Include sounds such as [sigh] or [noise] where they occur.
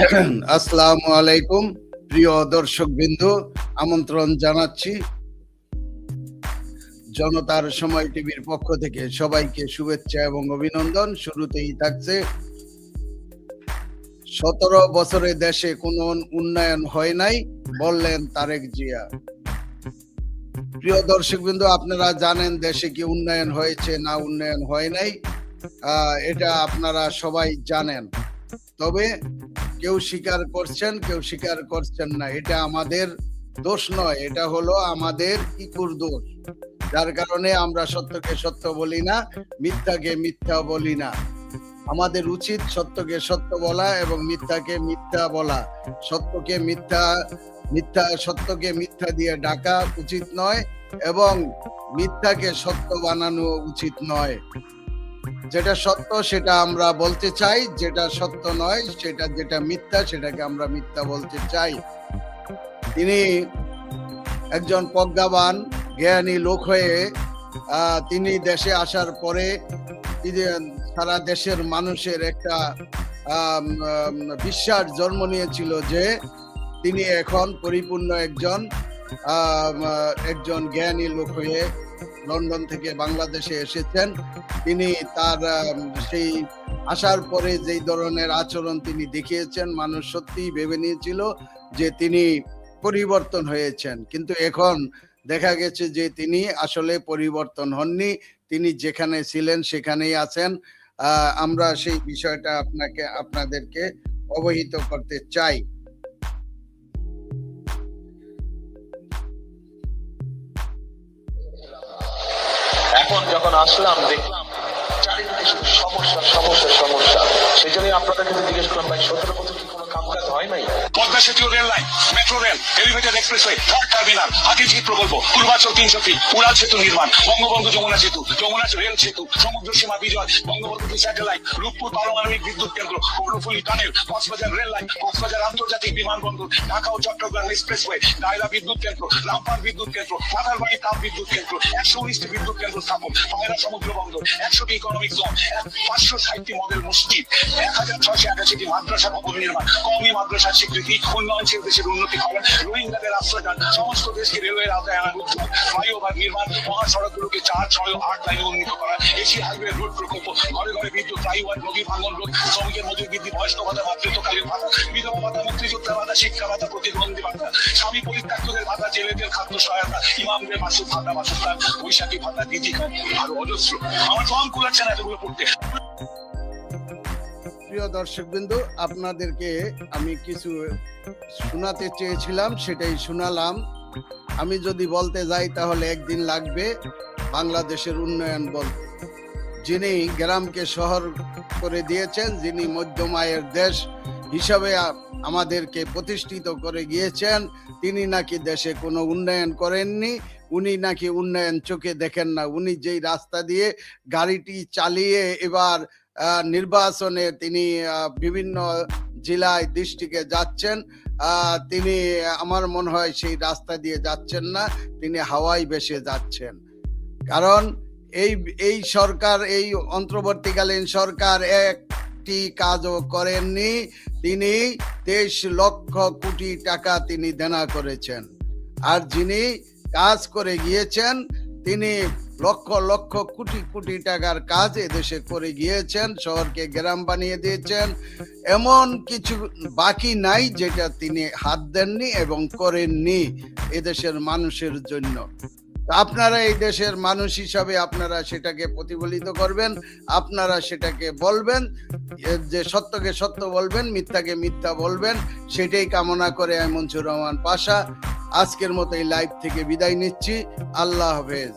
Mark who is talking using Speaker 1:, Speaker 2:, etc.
Speaker 1: [clears throat] আসসালামু আলাইকুম, প্রিয় দর্শক বিন্দু আমন্ত্রণ জানাচ্ছি। জনতার সময় টিভির পক্ষ থেকে সবাইকে শুভেচ্ছা এবং অভিনন্দন। শুরুতেই থাকছে, সতেরো বছরে দেশে কোনো উন্নয়ন হয় নাই, বললেন তারেক জিয়া। প্রিয় দর্শক বিন্দু আপনারা জানেন দেশে কি উন্নয়ন হয়েছে, না উন্নয়ন হয় নাই। এটা আপনারা সবাই জানেন। তবে কেউ স্বীকার করছেন, কেউ স্বীকার করছেন না। এটা আমাদের দোষ নয়, এটা হলো আমাদের ইকুর দোষ। যার কারণে আমরা সত্যকে সত্য বলি না, মিথ্যাকে মিথ্যা বলি না। আমাদের উচিত সত্যকে সত্য বলা এবং মিথ্যাকে মিথ্যা বলা। সত্যকে মিথ্যা মিথ্যা, সত্যকে মিথ্যা দিয়ে ডাকা উচিত নয় এবং মিথ্যাকে সত্য বানানো উচিত নয়। যেটা সত্য সেটা আমরা বলতে চাই, যেটা সত্য নয় সেটা যেটা মিথ্যা সেটাকে আমরা মিথ্যা বলতে চাই। তিনি একজন প্রজ্ঞাবান, জ্ঞানী লোক হয়ে তিনি দেশে আসার পরে সারা দেশের মানুষের একটা বিশ্বাস জন্ম নিয়েছিল যে তিনি এখন পরিপূর্ণ একজন একজন জ্ঞানী লোক হয়ে লন্ডন থেকে বাংলাদেশে এসেছেন। তিনি তার সেই আসার পরে যেই ধরনের আচরণ তিনি দেখিয়েছেন, মানুষ সত্যিই ভেবে নিয়েছিল যে তিনি পরিবর্তন হয়েছেন। কিন্তু এখন দেখা গেছে যে তিনি আসলে পরিবর্তন হননি। তিনি যেখানে ছিলেন সেখানেই আছেন। আমরা সেই বিষয়টা আপনাকে, আপনাদেরকে অবহিত করতে চাই।
Speaker 2: যখন আসলাম, দেখলাম চারিদিকে সমস্যা সমস্যা সমস্যা। সেই জন্যই আপনাদের কাছে জিজ্ঞেস করলাম, ভাই, সতেরো বছর কি কোনো কাম কাজ হয় নাই?
Speaker 3: পদ্মা সেতু rail line metro rail elevated expressway third terminal Hatirjheel প্রকল্প পূর্বাচল তিনশো ফিট উড়াল সেতু নির্মাণ বঙ্গবন্ধু যমুনা সেতু যমুনা রেল সেতু সমুদ্র সীমা বিজয় বঙ্গবন্ধু স্যাটেলাইট রূপপুর পারমাণবিক বিদ্যুৎ কেন্দ্র Karnaphuli tunnel Cox's Bazar rail line Cox's Bazar আন্তর্জাতিক বিমানবন্দর ঢাকা ও চট্টগ্রাম এক্সপ্রেসওয়ে দায়রা বিদ্যুৎ কেন্দ্র রামপাল বিদ্যুৎ কেন্দ্র মাথারবাড়ি তাপ বিদ্যুৎ কেন্দ্র একশো উনিশটি বিদ্যুৎ কেন্দ্র স্থাপন, পায়রা সমুদ্র বন্দর, একশোটি ইকোনমিক জোন পাঁচশো ষাটটি মডেল মসজিদ, এক হাজার ছয়শো একাশিটি মাদ্রাসা ভবন নির্মাণ কমই মাদ্রাসার স্বীকৃতি, উন্নয়নশীল দেশের উন্নতি রোহিঙ্গাদের আশ্রয়দান সমস্ত দেশকে রেলওয়ের আওতায় আনার উদ্যোগ ফ্লাইওভার নির্মাণ চার ছয় আট লাইনে উন্নীত করা এশিয়া হাইওয়ে রোড প্রকল্প ঘরে ঘরে বিদ্যুৎ শ্রমিকের মজুর বৃদ্ধি বয়স্ক ভাতা মাতৃত্বকালীন ভাতা বিধবা ভাতা মুক্তিযোদ্ধা শিক্ষা ভাতা প্রতিবন্ধী ভাতা স্বামী পরিত্যক্তদের ভাতা জেলেদের খাদ্য সহায়তা ইমামদের মাসুক ভাতা বাসস্থান বৈশাখী ভাতা দিদিকা আরও অজস্র আমার ফর্ম কুলাচ্ছে না এগুলো পড়তে।
Speaker 1: প্রিয় দর্শক বিন্দু আপনাদেরকে আমি কিছু শোনাতে চেয়েছিলাম, সেটাই শোনালাম। আমি যদি বলতে যাই, তাহলে একদিন লাগবে বাংলাদেশের উন্নয়ন বলতে যিনি গ্রামকে শহর করে দিয়েছেন, যিনি মধ্যম আয়ের দেশ হিসাবে আমাদেরকে প্রতিষ্ঠিত করে গিয়েছেন, তিনি নাকি দেশে কোনো উন্নয়ন করেননি, উনি নাকি উন্নয়ন চোখে দেখেন না। উনি যেই রাস্তা দিয়ে গাড়িটি চালিয়ে এবার নির্বাচনে তিনি বিভিন্ন জেলায় ডিস্ট্রিক্টে যাচ্ছেন। তিনি, আমার মনে হয় সেই রাস্তা দিয়ে যাচ্ছেন না, তিনি হাওয়াই বেসে যাচ্ছেন। কারণ এই এই সরকার, এই অন্তর্বর্তীকালীন সরকার একটি কাজও করেননি। তিনি তেইশ লক্ষ কোটি টাকা তিনি দেনা করেছেন। আর যিনি কাজ করে গিয়েছেন, তিনি লক্ষ লক্ষ কোটি কোটি টাকার কাজ এদেশে করে গিয়েছেন, শহরকে গ্রাম বানিয়ে দিয়েছেন। এমন কিছু বাকি নাই যেটা তিনি হাত দেননি এবং করেননি এদেশের মানুষের জন্য। আপনারা এই দেশের মানুষ হিসাবে আপনারা সেটাকে প্রতিফলিত করবেন, আপনারা সেটাকে বলবেন যে সত্যকে সত্য বলবেন, মিথ্যাকে মিথ্যা বলবেন, সেটাই কামনা করে আমি মনসুর রহমান পাশা। আজকের মতো এই লাইভ থেকে বিদায় নিচ্ছি। আল্লাহ হাফেজ।